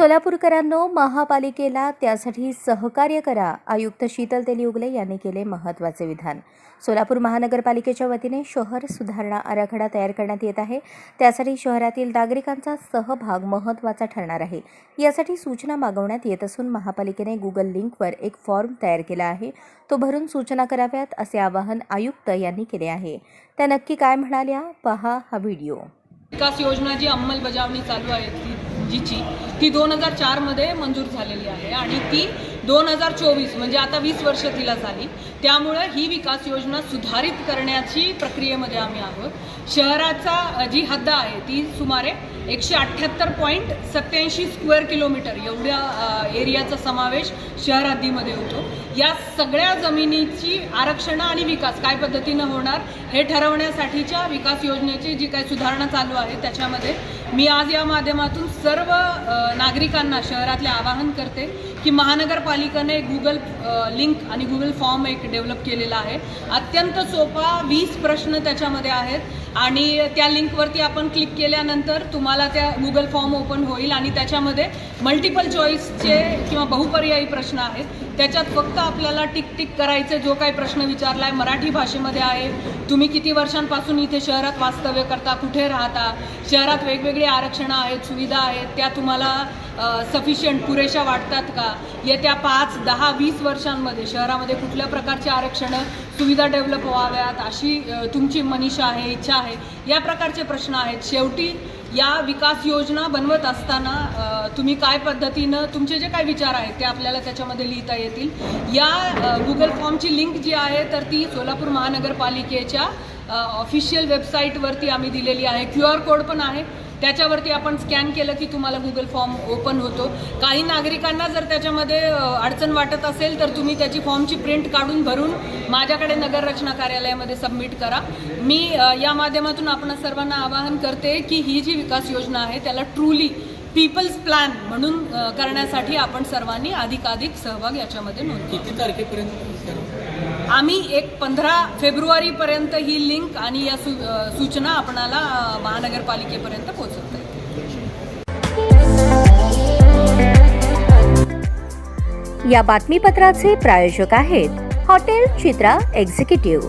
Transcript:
सोलापूरकरांनो महापालिकेला त्यासाठी सहकार्य करा आयुक्त शीतल तेलियुगले यांनी केले महत्त्वाचे विधान. सोलापूर महानगरपालिकेच्या वतीने शहर सुधारणा आराखडा तयार करण्यात येत आहे. त्यासाठी शहरातील नागरिकांचा सहभाग महत्त्वाचा ठरणार आहे. यासाठी सूचना मागवण्यात येत असून महापालिकेने गुगल लिंकवर एक फॉर्म तयार केला आहे. तो भरून सूचना कराव्यात असे आवाहन आयुक्त यांनी केले आहे. त्या नक्की काय म्हणाल्या? पहा हा व्हिडिओ. विकास योजना जी अंमलबजावणी चालू आहे जीची ती दोन हजार चारमध्ये मंजूर झालेली आहे. आणि ती दोन हजार चोवीस म्हणजे आता वीस वर्ष तिला झाली. त्यामुळं ही विकास योजना सुधारित करण्याची प्रक्रियेमध्ये आम्ही आहोत. शहराचा जी हद्द आहे ती सुमारे एकशे अठ्ठ्याहत्तर पॉईंट सत्याऐंशी स्क्वेअर किलोमीटर एवढ्या एरियाचा समावेश शहर हद्दीमध्ये होतो. या सगळ्या जमिनीची आरक्षणं आणि विकास काय पद्धतीनं होणार हे ठरवण्यासाठीच्या विकास योजनेची जी काही सुधारणा चालू आहे त्याच्यामध्ये मी आज या माध्यमातून सर्व नागरिकांना शहरातले आवाहन करते की महानगरपालिकेने गुगल लिंक आणि गुगल फॉर्म एक डेव्हलप केलेला आहे. अत्यंत सोपा वीस प्रश्न त्याच्यामध्ये आहेत. आणि त्या लिंकवरती आपण क्लिक केल्यानंतर तुम्हाला त्या गुगल फॉर्म ओपन होईल आणि त्याच्यामध्ये मल्टिपल चॉईसचे किंवा बहुपर्यायी प्रश्न आहेत. त्याच्यात फक्त आपल्याला टिक टिक करायचे जो काही प्रश्न विचारला आहे मराठी भाषेमध्ये आहे. तुम्ही किती वर्षांपासून इथे शहरात वास्तव्य करता कुठे राहता? शहरात वेगवेगळी आरक्षणं आहेत सुविधा आहेत त्या तुम्हाला सफिशियंट पुरेशा वाटतात का? येत्या पाच दहा वीस वर्षांमध्ये शहरामध्ये कुठल्या प्रकारची आरक्षणं सुविधा डेव्हलप व्हाव्यात? अशी तुमची मनीषा आहे इच्छा आहे. या प्रकारचे प्रश्न आहेत. शेवटी या विकास योजना बनवत असताना तुम्ही काय पद्धतीनं तुमचे जे काय विचार आहेत ते आपल्याला त्याच्यामध्ये लिहिता येतील. या गुगल फॉर्मची लिंक जी आहे तर ती सोलापूर महानगरपालिकेच्या ऑफिशियल वेबसाईटवरती आम्ही दिलेली आहे. क्यू आर कोड पण आहे. त्याच्यावरती आपण स्कॅन केलं की तुम्हाला गुगल फॉर्म ओपन होतो. काही नागरिकांना जर त्याच्यामध्ये अडचण वाटत असेल तर तुम्ही त्याची फॉर्मची प्रिंट काढून भरून माझ्याकडे नगररचना कार्यालयामध्ये सबमिट करा. मी या माध्यमातून आपण सर्वांना आवाहन करते की ही जी विकास योजना आहे त्याला ट्रूली पीपल्स प्लॅन म्हणून करण्यासाठी आपण सर्वांनी अधिकाधिक सहभाग याच्यामध्ये नोंद किती तारखेपर्यंत करू? आम्ही एक पंधरा फेब्रुवारीपर्यंत ही लिंक आणि या सू सूचना आपणाला महानगरपालिकेपर्यंत पोहोचवता येतील. या बातमीपत्राचे प्रायोजक आहेत हॉटेल चित्रा एक्झिक्युटिव्ह.